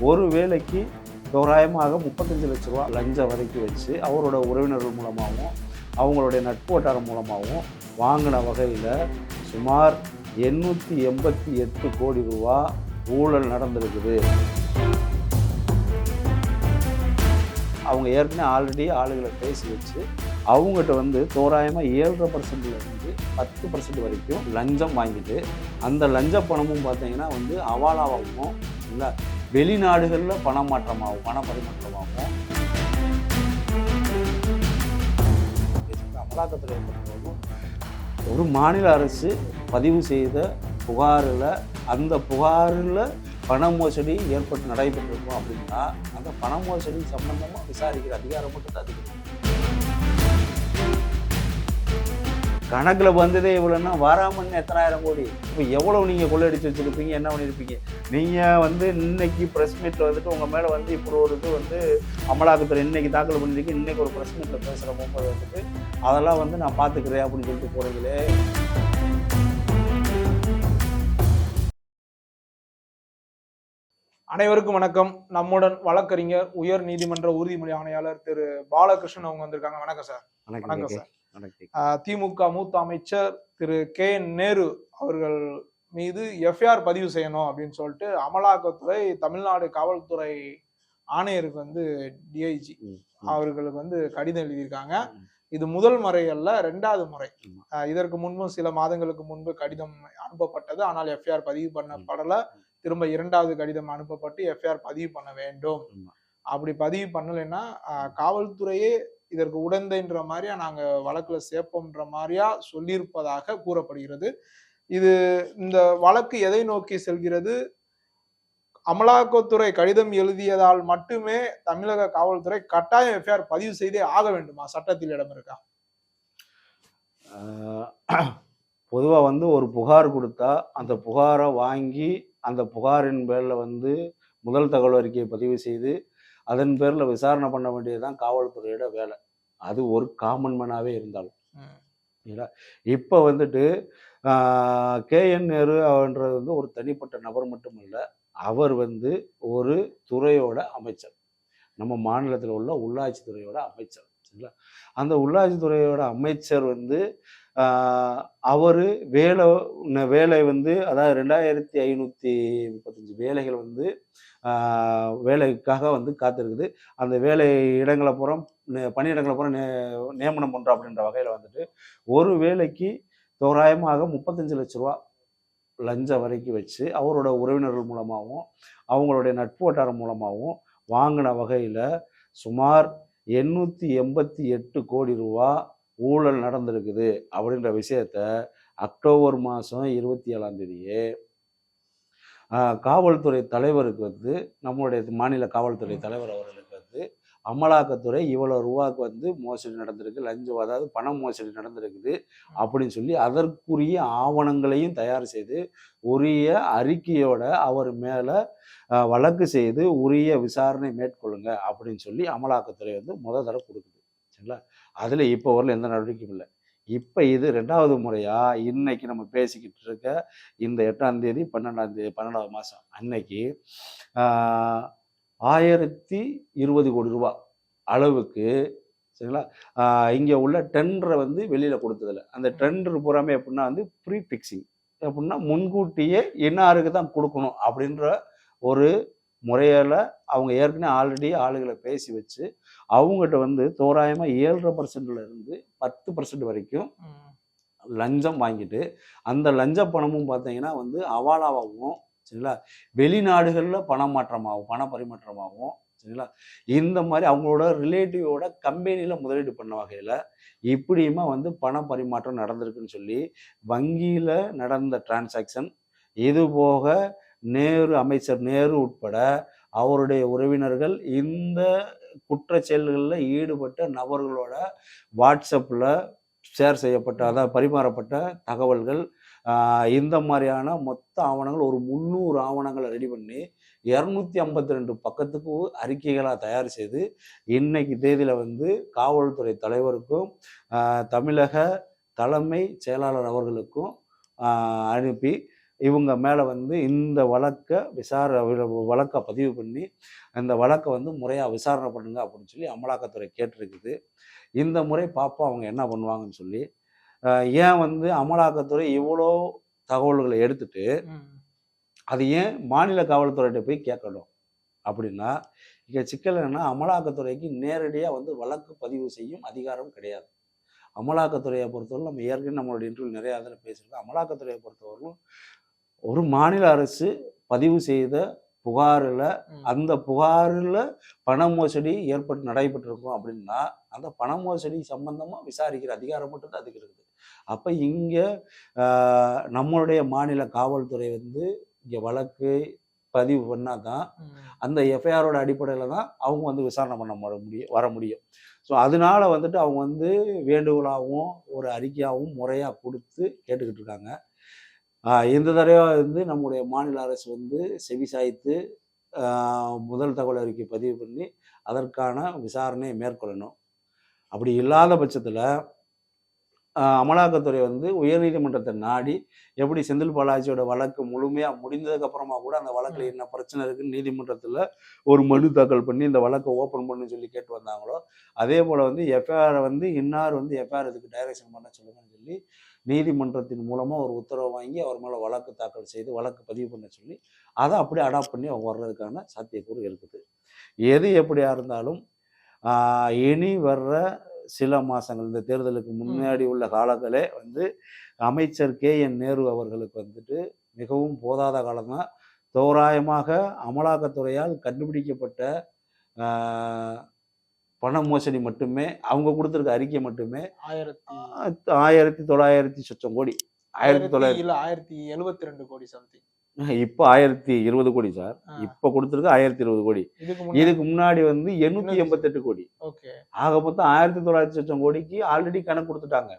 ஒரு வேலைக்கு தோராயமாக முப்பத்தஞ்சு லட்ச ரூபா லஞ்சம் வரைக்கும் வச்சு அவரோட உறவினர்கள் மூலமாகவும் அவங்களுடைய நட்பு வட்டாரம் மூலமாகவும் வாங்கின வகையில் சுமார் எண்ணூற்றி எண்பத்தி எட்டு கோடி ரூபா ஊழல் நடந்திருக்குது. அவங்க ஏற்கனவே ஆல்ரெடி ஆளுகளை பேசி வச்சு அவங்ககிட்ட வந்து தோராயமாக ஏழரை பர்சன்ட்லேருந்து பத்து பர்சன்ட் வரைக்கும் லஞ்சம் வாங்கிட்டு அந்த லஞ்ச பணமும் பார்த்தீங்கன்னா வந்து அவாலாவாகவும் இல்லை வெளிநாடுகளில் பண மாற்றமாகும் பண பரிமாற்றமாகும் அமலாக்கத்துறை ஒரு மாநில அரசு பதிவு செய்த புகாரில் அந்த புகாரில் பண மோசடி ஏற்பட்டு நடைபெற்றிருக்கும் அப்படின்னா அந்த பண மோசடி சம்பந்தமாக விசாரிக்கிற அதிகாரம் மட்டும் தான் அதிகம். கணக்கில் வந்ததே இவ்வளோன்னா வாராமன்னு எத்தனாயிரம் கோடி? இப்போ எவ்வளோ நீங்கள் கொள்ளையடிச்சு வச்சுருப்பீங்க? என்ன பண்ணியிருப்பீங்க நீங்கள் வந்து இன்னைக்கு ப்ரெஸ் மீட்டில் வந்துட்டு உங்கள் மேலே வந்து இப்படி ஒரு இது வந்து அமலாக்கத்துறை இன்னைக்கு தாக்கல் பண்ணிருக்கு. இன்னைக்கு ஒரு ப்ரெஸ் மீட்டில் பேசுகிற போகும்போது வந்துட்டு அதெல்லாம் வந்து நான் பார்த்துக்கிறேன் அப்படின்னு சொல்லிட்டு போகிறீங்களே அனைவருக்கும் வணக்கம். நம்முடன் வழக்கறிஞர் உயர் நீதிமன்ற உறுதிமொழி ஆணையாளர் திரு. பாலகிருஷ்ணன் அவங்க வந்திருக்காங்க. வணக்கம் சார். வணக்கம் சார். திமுக மூத்த அமைச்சர் திரு கே நேரு அவர்கள் மீது எஃப்ஐஆர் பதிவு செய்யணும் அப்படின்னு சொல்லிட்டு அமலாக்கத்துறை தமிழ்நாடு காவல்துறை ஆணையருக்கு வந்து டிஐஜி. அவர்களுக்கு வந்து கடிதம் எழுதியிருக்காங்க. இது முதல் முறை அல்ல ரெண்டாவது முறை. இதற்கு முன்பும் சில மாதங்களுக்கு முன்பு கடிதம் அனுப்பப்பட்டது. ஆனால் எஃப்ஐஆர் பதிவு பண்ணப்படல. திரும்ப இரண்டாவது கடிதம் அனுப்பப்பட்டு எஃப்ஐஆர் பதிவு பண்ண வேண்டும். அப்படி பதிவு பண்ணலைன்னா காவல்துறையே இதற்கு உடந்தைன்ற மாதிரியா நாங்க வழக்குல சேர்ப்போம்ன்ற மாதிரியா சொல்லியிருப்பதாக கூறப்படுகிறது. இது இந்த வழக்கு எதை நோக்கி செல்கிறது? அமலாக்கத்துறை கடிதம் எழுதியதால் மட்டுமே தமிழக காவல்துறை கட்டாயம் எஃப்ஐஆர் பதிவு செய்தே ஆக வேண்டுமா? சட்டத்தில் இடம் இருக்கா? பொதுவாக வந்து ஒரு புகார் கொடுத்தா அந்த புகாரை வாங்கி அந்த புகாரின் பேரில் வந்து முதல் தகவல் அறிக்கையை பதிவு செய்து அதன் பேரில் விசாரணை பண்ண வேண்டியதுதான் காவல்துறையோட வேலை. அது ஒரு காமன் மேனாகவே இருந்தாலும். இப்போ வந்துட்டு கேஎன் நேரு அவன்றது வந்து ஒரு தனிப்பட்ட நபர் மட்டும் இல்லை அவர் வந்து ஒரு துறையோட அமைச்சர். நம்ம மாநிலத்தில் உள்ள உள்ளாட்சி துறையோட அமைச்சர். சரிங்களா? அந்த உள்ளாட்சி துறையோட அமைச்சர் வந்து அவர் வேலை வேலை வந்து அதாவது ரெண்டாயிரத்தி ஐநூற்றி முப்பத்தஞ்சு வேலைகள் வந்து வேலைக்காக வந்து காத்திருக்குது. அந்த வேலை இடங்களை பூரா நே- பணியிடங்களை பூரா நே நியமனம் பண்ணுறோம் அப்படின்ற வகையில் வந்துட்டு ஒரு வேலைக்கு தோராயமாக முப்பத்தஞ்சு லட்ச ரூபா லஞ்சம் வரைக்கும் வச்சு அவரோட உறவினர்கள் மூலமாகவும் அவங்களுடைய நட்பு வட்டாரம் மூலமாகவும் வாங்கின வகையில் சுமார் எண்ணூற்றி எண்பத்தி எட்டு கோடி ரூபா ஊழல் நடந்திருக்குது அப்படின்ற விஷயத்த அக்டோபர் மாதம் இருபத்தி ஏழாம் தேதியே காவல்துறை தலைவருக்கு வந்து நம்மளுடைய மாநில காவல்துறை தலைவர் அவர்களுக்கு வந்து அமலாக்கத்துறை இவ்வளோ ரூபாய்க்கு வந்து மோசடி நடந்திருக்கு லஞ்சம் அதாவது பண மோசடி நடந்திருக்குது அப்படின்னு சொல்லி அதற்குரிய ஆவணங்களையும் தயார் செய்து உரிய அறிக்கையோட அவர் மேலே வழக்கு செய்து உரிய விசாரணை மேற்கொள்ளுங்க அப்படின்னு சொல்லி அமலாக்கத்துறை வந்து முத தடவை கொடுக்குது. சரிங்களா? அதில் இப்போ வரல எந்த நடவடிக்கையும் இல்லை. இப்போ இது ரெண்டாவது முறையாக இன்னைக்கு நம்ம பேசிக்கிட்டு இருக்க இந்த எட்டாம் தேதி பன்னெண்டாம் தேதி பன்னெண்டாவது மாதம் அன்னைக்கு ஆயிரத்தி இருபது கோடி ரூபா அளவுக்கு சரிங்களா? இங்கே உள்ள டெண்டரை வந்து வெளியில் கொடுத்ததில்ல. அந்த டெண்டர் பூராமே எப்படின்னா வந்து ப்ரீ ஃபிக்ஸிங் எப்படின்னா முன்கூட்டியே இன்னாருக்கு தான் கொடுக்கணும் அப்படின்ற ஒரு முறையில் அவங்க ஏற்கனவே ஆல்ரெடி ஆளுகளை பேசி வச்சு அவங்ககிட்ட வந்து தோராயமாக ஏழரை பர்சன்ட்ல இருந்து பத்து பர்சன்ட் வரைக்கும் லஞ்சம் வாங்கிட்டு அந்த லஞ்ச பணமும் பார்த்தீங்கன்னா வந்து அவாலாவாகவும் சரிங்களா? வெளிநாடுகளில் பணம் மாற்றமாகும் பண பரிமாற்றமாகவும் சரிங்களா? இந்த மாதிரி அவங்களோட ரிலேட்டிவோட கம்பெனியில் முதலீடு பண்ண வகையில் இப்படியுமா வந்து பண பரிமாற்றம் நடந்திருக்குன்னு சொல்லி வங்கியில் நடந்த டிரான்சாக்ஷன் இது போக நேரு அமைச்சர் நேரு உட்பட அவருடைய உறவினர்கள் இந்த குற்ற செயல்களில் ஈடுபட்ட நபர்களோட வாட்ஸ்அப்பில் ஷேர் செய்யப்பட்ட அதாவது பரிமாறப்பட்ட தகவல்கள் இந்த மாதிரியான மொத்த ஆவணங்கள் ஒரு முந்நூறு ஆவணங்களை ரெடி பண்ணி இரநூத்தி ஐம்பத்தி ரெண்டு பக்கத்துக்கு அறிக்கைகளாக தயார் செய்து இன்னைக்கு தேதியில் வந்து காவல்துறை தலைவருக்கும் தமிழக தலைமை செயலாளர் அவர்களுக்கும் அனுப்பி இவங்க மேலே வந்து இந்த வழக்கை விசார வழக்கை பதிவு பண்ணி அந்த வழக்கை வந்து முறையாக விசாரணை பண்ணுங்க அப்படின்னு சொல்லி அமலாக்கத்துறை கேட்டிருக்குது. இந்த முறை பார்ப்போம் அவங்க என்ன பண்ணுவாங்கன்னு சொல்லி ஏன் வந்து அமலாக்கத்துறை இவ்வளோ தகவல்களை எடுத்துட்டு. அது ஏன் மாநில காவல்துறையிட்ட போய் கேட்கணும்? அப்படின்னா இங்கே சிக்கல் என்னன்னா அமலாக்கத்துறைக்கு நேரடியாக வந்து வழக்கு பதிவு செய்யும் அதிகாரம் கிடையாது. அமலாக்கத்துறையை பொறுத்தவரை நம்ம ஏற்கனவே நம்மளோட இன்டர்வியூ நிறைய அதில் பேசியிருக்கோம். அமலாக்கத்துறையை பொறுத்தவரைக்கும் ஒரு மாநில அரசு பதிவு செய்த புகாரில். அந்த புகாரில் பண மோசடி ஏற்பட்டு நடைபெற்றிருக்கும் அப்படின்னா அந்த பண மோசடி சம்பந்தமாக விசாரிக்கிற அதிகாரம் மட்டும்தான் அதுக்கு இருக்குது அப்போ இங்கே நம்மளுடைய மாநில காவல்துறை வந்து இங்கே வழக்கு பதிவு பண்ணால் தான். அந்த எஃப்ஐஆரோட அடிப்படையில் தான் அவங்க வந்து விசாரணை பண்ண வர முடியும் வர முடியும் ஸோ அதனால வந்துட்டு அவங்க வந்து வேண்டுகோளாகவும் ஒரு அறிக்கையாகவும் முறையாக கொடுத்து கேட்டுக்கிட்டு இருக்காங்க இந்த தடவை வந்து நம்முடைய மாநில அரசு வந்து செவிசாய்த்து சாய்த்து முதல் தகவல் அறிக்கை பதிவு பண்ணி அதற்கான விசாரணையை மேற்கொள்ளணும். அப்படி இல்லாத பட்சத்தில் அமலாக்கத்துறை வந்து உயர்நீதிமன்றத்தை நாடி எப்படி செந்தில் பாலாஜியோட வழக்கு முழுமையாக முடிந்ததுக்கு அப்புறமா கூட அந்த வழக்கில் என்ன பிரச்சனை இருக்குன்னு நீதிமன்றத்தில் ஒரு மனு தாக்கல் பண்ணி இந்த வழக்கை ஓப்பன் பண்ணு சொல்லி கேட்டு வந்தாங்களோ அதே போல் வந்து எஃப்ஐஆரை வந்து இன்னார் வந்து எஃப்ஐஆர் இதுக்கு டைரக்ஷன் பண்ண சொல்லுங்கன்னு சொல்லி நீதிமன்றத்தின் மூலமாக ஒரு உத்தரவு வாங்கி அவர் மேலே வழக்கு தாக்கல் செய்து வழக்கு பதிவு பண்ண சொல்லி அதை அப்படியே அடாப்ட் பண்ணி அவங்க வர்றதுக்கான சாத்தியக்கூறு இருக்குது. எது எப்படியா இருந்தாலும் இனி வர்ற சில மாதங்கள் இந்த தேர்தலுக்கு முன்னாடி உள்ள காலங்களே வந்து அமைச்சர் கே. என். நேரு அவர்களுக்கு வந்துட்டு மிகவும் போதாத காலம்தான். தோராயமாக அமலாக்கத்துறையால் கண்டுபிடிக்கப்பட்ட பண மோசடி மட்டுமே அவங்க கொடுத்துருக்க அறிக்கை மட்டுமே ஆயிரத்தி ஆயிரத்தி தொள்ளாயிரத்தி சொச்சம் கோடி. ஆயிரத்தி தொள்ளாயிரத்தி ஆயிரத்தி எழுபத்தி ரெண்டு கோடி சம்திங் இப்போ ஆயிரத்தி இருபது கோடி சார். இப்போ கொடுத்துருக்கு ஆயிரத்தி இருபது கோடி. இதுக்கு முன்னாடி? வந்து எண்ணூத்தி எண்பத்தெட்டு கோடி. ஓகே. ஆக மொத்தம் ஆயிரத்தி தொள்ளாயிரத்தி சொச்சம் கோடிக்கு ஆல்ரெடி கணக்கு கொடுத்துட்டாங்க.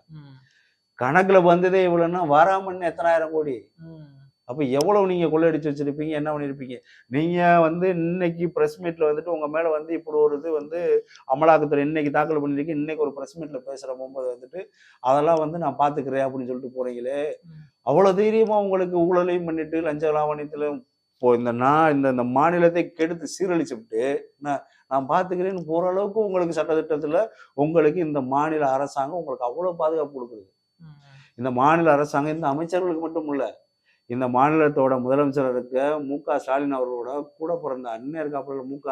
கணக்குல வந்ததே இவ்வளவுன்னா வராமன்னு எத்தனாயிரம் கோடி. அப்ப எவ்வளவு நீங்க கொள்ளையடிச்சு வச்சிருப்பீங்க? என்ன பண்ணிருப்பீங்க? நீங்க வந்து இன்னைக்கு பிரஸ் மீட்ல வந்துட்டு உங்க மேல வந்து இப்படி ஒரு இது வந்து அமலாக்கத்துறை இன்னைக்கு தாக்கல் பண்ணிருக்கு. இன்னைக்கு ஒரு பிரஸ் மீட்ல பேசுற போகும்போது வந்துட்டு அதெல்லாம் வந்து நான் பாத்துக்கிறேன் அப்படின்னு சொல்லிட்டு போறீங்களே. அவ்வளவு தைரியமா உங்களுக்கு ஊழலையும் பண்ணிட்டு லஞ்ச லாவணியத்திலும் இப்போ இந்த நான் இந்த இந்த மாநிலத்தை கெடுத்து சீரழிச்சுட்டு நான் நான் பார்த்துக்கிறேன்னு போற அளவுக்கு உங்களுக்கு சட்டத்திட்டத்துல உங்களுக்கு இந்த மாநில அரசாங்கம் உங்களுக்கு அவ்வளவு பாதுகாப்பு கொடுக்குது. இந்த மாநில அரசாங்கம் இந்த அமைச்சர்களுக்கு மட்டும் இல்ல இந்த மாநிலத்தோட முதலமைச்சர் இருக்க மு க ஸ்டாலின் அவர்களோட கூட பிறந்த அண்ணன் இருக்காப்புல மு க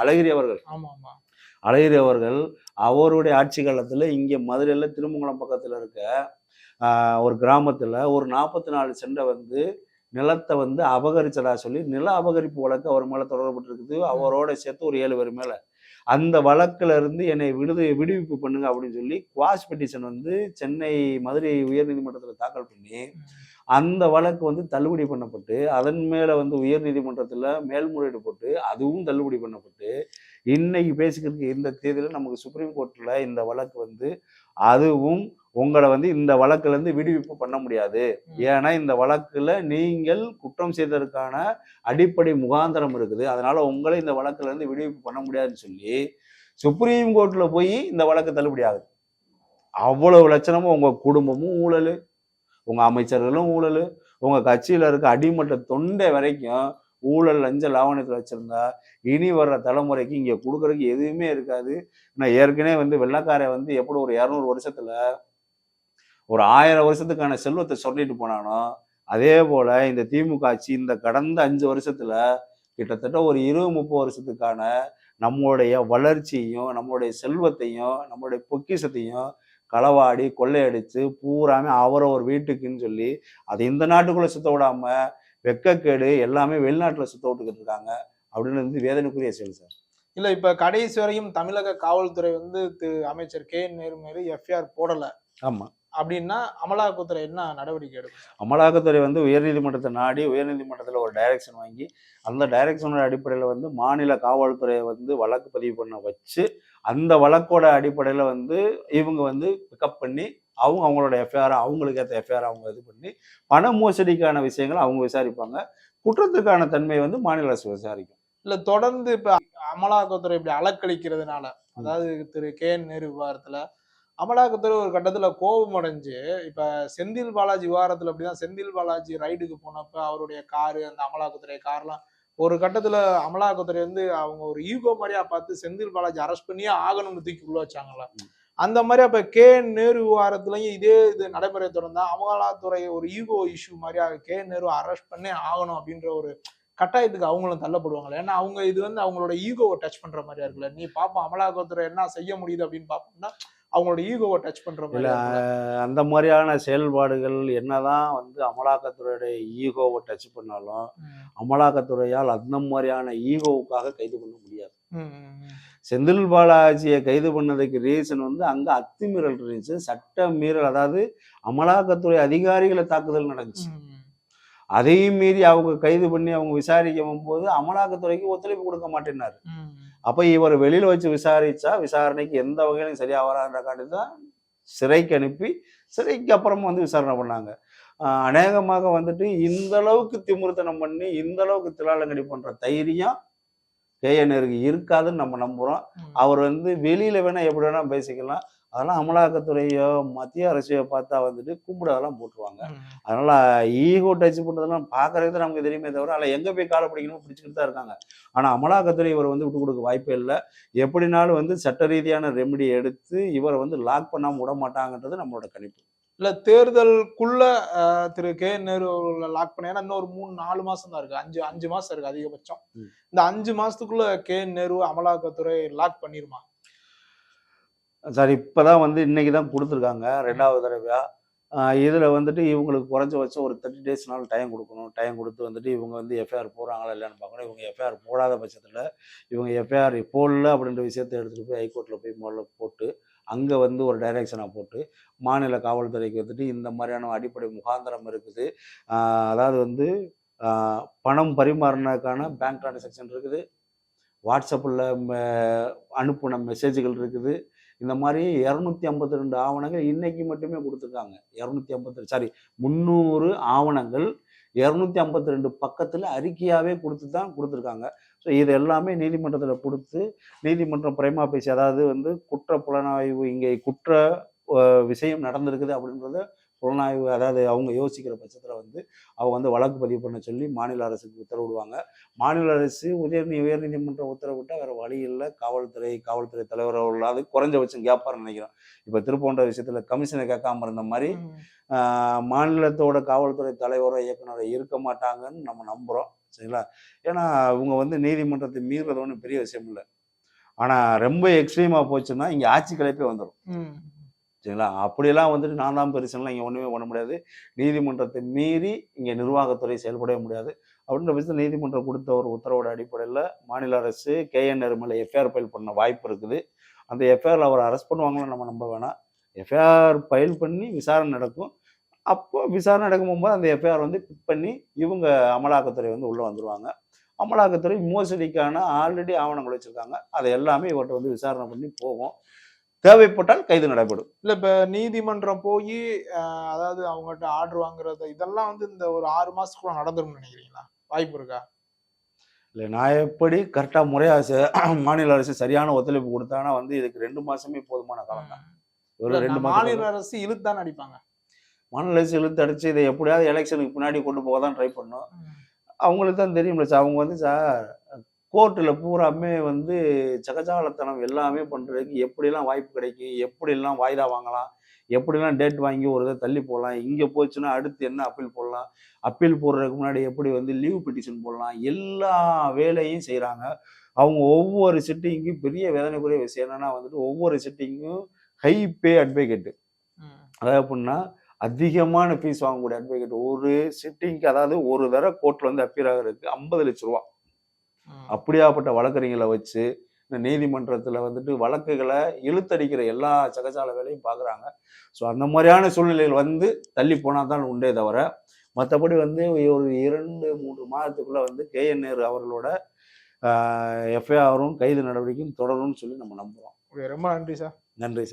அழகிரி அவர்கள். அழகிரி அவர்கள் அவருடைய ஆட்சி காலத்துல இங்க மதுரையில திருமங்கலம் பக்கத்துல இருக்க ஒரு கிராமத்துல ஒரு நாற்பத்தி நாலு சென்டை வந்து நிலத்தை வந்து அபகரிச்சதா சொல்லி நில அபகரிப்பு வழக்கு அவர் மேல தொடரப்பட்டிருக்குது. அவரோட சேர்த்து ஒரு ஏழு பேர் மேல. அந்த வழக்குல இருந்து என்னை விடுது விடுவிப்பு பண்ணுங்க அப்படின்னு சொல்லி குவாஷ் பெட்டிஷன் வந்து சென்னை மதுரை உயர்நீதிமன்றத்துல தாக்கல் பண்ணி. அந்த வழக்கு வந்து தள்ளுபடி பண்ணப்பட்டு அதன் மேல வந்து உயர்நீதிமன்றத்துல மேல்முறையீடு போட்டு அதுவும் தள்ளுபடி பண்ணப்பட்டு இன்னைக்கு பேசிக்கிறதுக்கு இந்த தேதியில நமக்கு சுப்ரீம் கோர்ட்ல இந்த வழக்கு வந்து அதுவும் உங்களை வந்து இந்த வழக்குல இருந்து விடுவிப்பு பண்ண முடியாது. ஏன்னா இந்த வழக்குல நீங்கள் குற்றம் செய்ததற்கான அடிப்படை முகாந்திரம் இருக்குது. அதனால உங்களை இந்த வழக்குல இருந்து விடுவிப்பு பண்ண முடியாதுன்னு சொல்லி சுப்ரீம் கோர்ட்ல போய் இந்த வழக்கு தள்ளுபடி ஆகுது. அவ்வளவு லட்சணமும் உங்க குடும்பமும் ஊழல். உங்கள் அமைச்சர்களும் ஊழல் உங்கள் கட்சியில் இருக்க அடிமட்ட தொண்டை வரைக்கும் ஊழல் லஞ்ச லாவணத்தில் வச்சுருந்தா இனி வர்ற தலைமுறைக்கு இங்கே கொடுக்குறதுக்கு எதுவுமே இருக்காது. நான் ஏற்கனவே வந்து வெள்ளக்காரை வந்து எப்படி ஒரு இரநூறு வருஷத்தில் ஒரு ஆயிரம் வருஷத்துக்கான செல்வத்தை சொல்லிட்டு போனானோ அதே போல் இந்த திமுக ஆட்சி இந்த கடந்த அஞ்சு வருஷத்தில் கிட்டத்தட்ட ஒரு இருபது முப்பது வருஷத்துக்கான நம்மளுடைய வளர்ச்சியையும் நம்மளுடைய செல்வத்தையும் நம்மளுடைய பொக்கிஷத்தையும் களவாடி கொள்ளையடிச்சு பூராமே அவரவர் வீட்டுக்குன்னு சொல்லி அது இந்த நாட்டுக்குள்ள சுத்த விடாம வெக்கக்கேடு எல்லாமே வெளிநாட்டுல சுத்த விட்டுக்கிட்டு இருக்காங்க. அப்படின்னு வந்து வேதனைக்குரிய செயல் சார். இல்ல இப்ப கடைசி வரையும் தமிழக காவல்துறை வந்து அமைச்சர் கே என் நேரு மேல எஃப்ஐஆர் போடல. ஆமா. அப்படின்னா அமலாக்கத்துறை என்ன நடவடிக்கை எடுக்கும்? அமலாக்கத்துறை வந்து உயர்நீதிமன்றத்தை நாடி உயர்நீதிமன்றத்தில் ஒரு டைரக்ஷன் வாங்கி அந்த டைரக்ஷனோட அடிப்படையில் வந்து மாநில காவல்துறையை வந்து வழக்கு பதிவு பண்ண வச்சு அந்த வழக்கோட அடிப்படையில் வந்து இவங்க வந்து பிக்கப் பண்ணி அவங்க அவங்களோட எஃப்ஐஆர் அவங்களுக்கு ஏற்ற எஃப்ஐஆர் அவங்க இது பண்ணி பண மோசடிக்கான விஷயங்களை அவங்க விசாரிப்பாங்க. குற்றத்துக்கான தன்மை வந்து மாநில அரசு விசாரிக்கும். இல்ல தொடர்ந்து இப்ப அமலாக்கத்துறை இப்படி அலக்களிக்கிறதுனால அதாவது திரு கே என் நேரு விவகாரத்துல அமலாக்கத்துறை ஒரு கட்டத்துல கோபம் அடைஞ்சு இப்ப செந்தில் பாலாஜி விவகாரத்துல அப்படிதான் செந்தில் பாலாஜி ரைடுக்கு போனப்ப அவருடைய காரு அந்த அமலாக்கத்துறை கார்லாம் ஒரு கட்டத்துல அமலாக்கத்துறை வந்து அவங்க ஒரு ஈகோ மாதிரியா பார்த்து செந்தில் பாலாஜி அரெஸ்ட் பண்ணியே ஆகணும்னு தூக்கி உள்ள வச்சாங்கல்ல. அந்த மாதிரி அப்ப கே நேரு விவகாரத்துலயும் இதே இது நடைமுறை தொடர்ந்தா அமலாத்துறை ஒரு ஈகோ இஷ்யூ மாதிரியா கே நேரு அரெஸ்ட் பண்ணே ஆகணும் அப்படின்ற ஒரு கட்டாயத்துக்கு அவங்களும் தள்ளப்படுவாங்களே. ஏன்னா அவங்க இது வந்து அவங்களோட ஈகோவை டச் பண்ற மாதிரியா இருக்குல்ல. நீ பாப்போம் அமலாக்கத்துறை என்ன செய்ய முடியுது அப்படின்னு பாப்போம்னா அவங்களோட ஈகோவை டச் பண்ற மாதிரி அந்த மாதிரியான செயல்பாடுகள் என்னதான் வந்து அமலாக்கத்துறையுடைய ஈகோவை டச் பண்ணாலும் அமலாக்கத்துறையால் அந்த மாதிரியான ஈகோவுக்காக கைது பண்ண முடியாது. செந்தில் பாலாஜியை கைது பண்ணதுக்கு ரீசன் வந்து அங்க அத்துமீறல் இருந்துச்சு. சட்ட மீறல் அதாவது அமலாக்கத்துறை அதிகாரிகளை தாக்குதல் நடந்துச்சு. அதையும் மீறி அவங்க கைது பண்ணி அவங்க விசாரிக்கும் போது அமலாக்கத்துறைக்கு ஒத்துழைப்பு கொடுக்க மாட்டேன்னாரு. அப்ப இவர் வெளியில வச்சு விசாரிச்சா விசாரணைக்கு எந்த வகையிலும் சரியா வரான்ற காட்டி தான் சிறைக்கு அனுப்பி சிறைக்கு அப்புறமா வந்து விசாரணை பண்ணாங்க. அநேகமாக வந்துட்டு இந்த அளவுக்கு திமிர்த்தனம் பண்ணி இந்த அளவுக்கு திலாலங்கடி பண்ற தைரியம் கேஎன்ஆருக்கு இருக்காதுன்னு நம்ம நம்புறோம். அவர் வந்து வெளியில வேணா எப்படி வேணா பேசிக்கலாம். அதெல்லாம் அமலாக்கத்துறையோ மத்திய அரசையோ பார்த்தா வந்துட்டு கும்பிடதெல்லாம் போட்டுருவாங்க. அதனால ஈகோ டச் பண்றதெல்லாம் பார்க்கறது நமக்கு தெரியுமே தவிர அதில் எங்க போய் காலை பிடிக்கணும் பிடிச்சிக்கிட்டு தான் இருக்காங்க. ஆனா அமலாக்கத்துறை இவர் வந்து விட்டு கொடுக்க வாய்ப்பே இல்லை. எப்படினாலும் வந்து சட்ட ரீதியான ரெமெடி எடுத்து இவரை வந்து லாக் பண்ணாம விட மாட்டாங்கன்றது நம்மளோட கணிப்பு. இல்ல தேர்தலுக்குள்ள திரு கே. நேரு லாக் பண்ண ஏன்னா இன்னும் ஒரு மூணு நாலு மாசம் தான் இருக்கு. அஞ்சு அஞ்சு மாசம் இருக்கு அதிகபட்சம். இந்த அஞ்சு மாசத்துக்குள்ள கே. நேரு அமலாக்கத்துறை லாக் பண்ணிருமா? சார் இப்போ தான் வந்து இன்னைக்கு தான் கொடுத்துருக்காங்க ரெண்டாவது தடவையாக இதில் வந்துட்டு இவங்களுக்கு குறைஞ்சபட்சம் ஒரு தேர்ட்டி டேஸ் நாள் டைம் கொடுக்கணும். டைம் கொடுத்து வந்துட்டு இவங்க வந்து எஃப்ஐஆர் போடுறாங்களா இல்லைன்னு பார்க்கணும். இவங்க எஃப்ஐஆர் போடாத பட்சத்தில் இவங்க எஃப்ஐஆர் போடல அப்படின்ற விஷயத்தை எடுத்துகிட்டு போய் ஹைகோர்ட்டில் போய் முதல்ல போட்டு அங்கே வந்து ஒரு டைரக்ஷனை போட்டு மாநில காவல்துறைக்கு வந்துட்டு இந்த மாதிரியான அடிப்படை முகாந்திரம் இருக்குது. அதாவது வந்து பணம் பரிமாறினதுக்கான பேங்க் டிரான்சாக்ஷன் இருக்குது. வாட்ஸ்அப்பில் அனுப்புன மெசேஜ்கள் இருக்குது. இந்த மாதிரி இரநூத்தி ஐம்பத்தி ரெண்டு ஆவணங்கள் இன்னைக்கு மட்டுமே கொடுத்துருக்காங்க. இரநூத்தி ஐம்பத்தி சாரி முந்நூறு ஆவணங்கள் இரநூத்தி ஐம்பத்தி ரெண்டு பக்கத்தில் அறிக்கையாகவே கொடுத்து தான் கொடுத்துருக்காங்க. ஸோ இது எல்லாமே நீதிமன்றத்தில் கொடுத்து நீதிமன்றம் பிரேமா பேசி அதாவது வந்து குற்ற புலனாய்வு இங்கே குற்ற விஷயம் நடந்திருக்குது அப்படின்றத புலனாய்வு அதாவது அவங்க யோசிக்கிற பட்சத்தில் வந்து அவங்க வந்து வழக்கு பதிவு பண்ண சொல்லி மாநில அரசுக்கு உத்தரவிடுவாங்க மாநில அரசு உயர் உயர்நீதிமன்றம் உத்தரவிட்டால் வேறு வழி இல்லை. காவல்துறை காவல்துறை தலைவர் அவர்களாவது குறைஞ்சபட்சம் கேட்பாருன்னு நினைக்கிறோம் இப்போ திருப்போன்ற விஷயத்தில் கமிஷனை கேட்காம இருந்த மாதிரி மாநிலத்தோட காவல்துறை தலைவரோ இயக்குனரோ இருக்க மாட்டாங்கன்னு நம்ம நம்புகிறோம் சரிங்களா? ஏன்னா இவங்க வந்து நீதிமன்றத்தை மீறுறது ஒன்றும் பெரிய விஷயம் இல்லை. ஆனால் ரொம்ப எக்ஸ்ட்ரீமாக போச்சுன்னா இங்கே ஆட்சி கலைப்பே வந்துடும் சரிங்களா? அப்படியெல்லாம் வந்துட்டு நான் தான் பெருசுலாம் இங்கே ஒன்றுமே பண்ண முடியாது. நீதிமன்றத்தை மீறி இங்கே நிர்வாகத்துறை செயல்படவே முடியாது. அப்படின்ற பட்சத்தில் நீதிமன்றம் கொடுத்த ஒரு உத்தரவோட அடிப்படையில் மாநில அரசு கேஎன்ஆர் மேலே எஃப்ஐஆர் ஃபைல் பண்ண வாய்ப்பு இருக்குது. அந்த எஃப்ஐஆரில் அவர் அரெஸ்ட் பண்ணுவாங்கன்னு நம்ம நம்ப வேணாம். எஃப்ஐஆர் ஃபைல் பண்ணி விசாரணை நடக்கும். அப்போ விசாரணை நடக்கும்போது அந்த எஃப்ஐஆர் வந்து பிக் பண்ணி இவங்க அமலாக்கத்துறை வந்து உள்ளே வந்துடுவாங்க அமலாக்கத்துறை மோசடிக்கான ஆல்ரெடி ஆவணங்கள் வச்சுருக்காங்க. அதை எல்லாமே இவர்கிட்ட வந்து விசாரணை பண்ணி போகும். தேவைப்பட்டால் கைது நடைபெறும். இல்ல இப்ப நீதிமன்றம் போய் அதாவது அவங்ககிட்ட ஆர்டர் வாங்குறது இதெல்லாம் வந்து இந்த ஒரு ஆறு மாசத்துக்குள்ள நடந்துரும்னு நினைக்கிறீங்களா? வாய்ப்பு இருக்கா? இல்லை நான் எப்படி கரெக்டாக முறையாக மாநில அரசு சரியான ஒத்துழைப்பு கொடுத்தாங்கன்னா வந்து இதுக்கு ரெண்டு மாசமே போதுமான காலம் தான். ஒரு ரெண்டு மாநில அரசு இழுத்தான் அடிப்பாங்க. மாநில அரசு இழுத்து அடிச்சு இதை எப்படியாவது எலெக்ஷனுக்கு பின்னாடி கொண்டு போக தான் ட்ரை பண்ணோம் அவங்களுக்கு தான் தெரியும்ல சார். அவங்க வந்து சார் கோர்ட்டில் பூராமே வந்து சகஜாலத்தனம் எல்லாமே பண்ணுறதுக்கு எப்படிலாம் வாய்ப்பு கிடைக்கும் எப்படிலாம் வாய்தா வாங்கலாம் எப்படிலாம் டேட் வாங்கி ஒரு இதை தள்ளி போடலாம் இங்கே போச்சுன்னா அடுத்து என்ன அப்பீல் போடலாம் அப்பீல் போடுறதுக்கு முன்னாடி எப்படி வந்து லீவ் பெட்டிஷன் போடலாம் எல்லா வேலையும் செய்கிறாங்க அவங்க ஒவ்வொரு சிட்டிங்கும் பெரிய வேதனைக்குரிய விஷயம் என்னன்னா வந்துட்டு ஒவ்வொரு சிட்டிங்கும் ஹை பே அட்வொகேட்டு. அதாவது எப்படின்னா அதிகமான ஃபீஸ் வாங்கக்கூடிய அட்வொகேட் ஒரு சிட்டிங்க்கு அதாவது ஒரு தடவை கோர்ட்டில் வந்து அப்பீர் ஆகிறதுக்கு ஐம்பது லட்ச ரூபா. அப்படியாப்பட்ட வழக்கறிஞர்களை வச்சு இந்த நீதிமன்றத்தில் வந்துட்டு வழக்குகளை இழுத்தடிக்கிற எல்லா சகஜால வேலையும் பார்க்குறாங்க ஸோ அந்த மாதிரியான சூழ்நிலைகள் வந்து தள்ளி போனால் தான் உண்டே தவிர மற்றபடி வந்து ஒரு இரண்டு மூன்று மாதத்துக்குள்ளே வந்து கேஎன்ஆர் அவர்களோட எஃப்ஐஆரும் கைது நடவடிக்கையும் தொடரும்னு சொல்லி நம்ம நம்புகிறோம் ரொம்ப நன்றி சார். நன்றி சார்.